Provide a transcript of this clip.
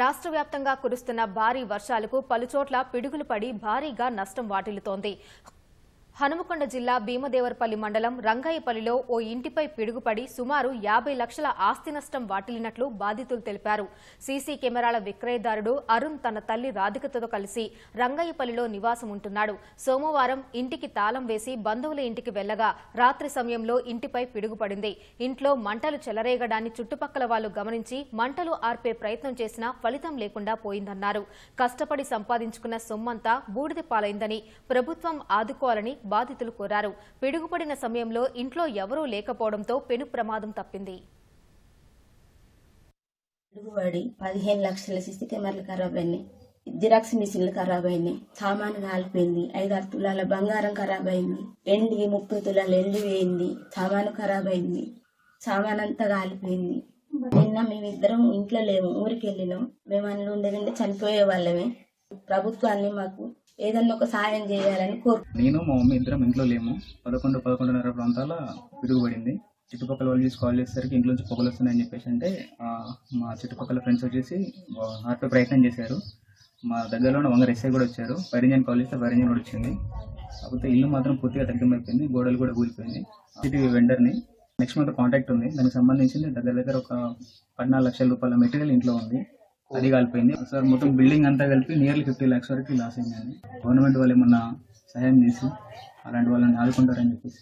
రాష్ట్ర వ్యాప్తంగా కురుస్తున్న భారీ వర్షాలకు పలుచోట్ల పిడుగులు పడి భారీగా నష్టం వాటిల్లుతోంది. హనుమకొండ జిల్లా భీమదేవరపల్లి మండలం రంగయ్యపల్లిలో ఓ ఇంటిపై పిడుగుపడి సుమారు యాభై లక్షల ఆస్తి నష్టం వాటిల్లినట్లు బాధితులు తెలిపారు. సీసీ కెమెరాల విక్రయదారుడు అరుణ్ తన తల్లి రాధికతో కలిసి రంగయ్యపల్లిలో నివాసం ఉంటున్నాడు. సోమవారం ఇంటికి తాళం వేసి బంధువుల ఇంటికి వెళ్ళగా రాత్రి సమయంలో ఇంటిపై పిడుగుపడింది. ఇంట్లో మంటలు చెలరేగడాన్ని చుట్టుపక్కల వాళ్ళు గమనించి మంటలు ఆర్పే ప్రయత్నం చేసినా ఫలితం లేకుండా పోయిందన్నారు. కష్టపడి సంపాదించుకున్న సొమ్మంతా బూడిద పాలైందని ప్రభుత్వం ఆదుకోవాలని బాధితులు కోరారు. పిడుగుపడిన సమయంలో ఇంట్లో ఎవరూ లేకపోవడంతో పెను ప్రమాదం తప్పింది. పిడుగుబడి పదిహేను లక్షల సిసి కెమెరాలు ఖరాబ్ అయినాయి జిరాక్స్ మిషన్లు ఖరాబ్ అయినాయి సామాను కాలిపోయింది ఐదారు తులాల బంగారం ఖరాబ్ అయింది ఎండి ముప్పై తులాలు ఎండి వేయింది. సామాను ఖరాబ్ అయింది సామాన్ అంతా కాలిపోయింది. నిన్న మేమిద్దరం ఇంట్లో లేము. ఊరికి వెళ్ళినాం మేము అందులో ఉండేదంటే చనిపోయే వాళ్ళమే. ప్రభుత్వాన్ని మాకు ఏదన్నా ఒక సాయం చేయాలని కోరు. నేను మా మమ్మీ ఇద్దరం ఇంట్లో లేము. పదకొండు పదకొండున్నర ప్రాంతాల విరుగుబడింది చుట్టుపక్కల వాళ్ళు చూసి కాల్ చేసేసరికి ఇంట్లో నుంచి పొగలు వస్తున్నాయని చెప్పేసి అంటే మా చుట్టుపక్కల ఫ్రెండ్స్ వచ్చేసి ఆర్పే ప్రయత్నం చేశారు. మా దగ్గరలో ఉన్న వంగ ఎస్ఐ కూడా వచ్చారు. వైరంజన్ కాల్ చేస్తే వైరంజన్ కూడా వచ్చింది. కాకపోతే ఇల్లు మాత్రం పూర్తిగా తగ్గిమైపోయింది గోడలు కూడా కూలిపోయింది సిటీ వెండర్ని నెక్స్ట్ మంత్ కాంటాక్ట్ ఉంది. దానికి సంబంధించింది దగ్గర దగ్గర ఒక పద్నాలుగు లక్షల రూపాయల మెటీరియల్ ఇంట్లో ఉంది. అది కాలిపోయింది. సార్ మొత్తం బిల్డింగ్ అంతా కలిపి నియర్లీ ఫిఫ్టీ ల్యాక్స్ వరకు లాస్ అయిందండి గవర్నమెంట్ వాళ్ళు ఏమన్నా సహాయం చేసి అలాంటి వాళ్ళని ఆదుకుంటారని చెప్పేసి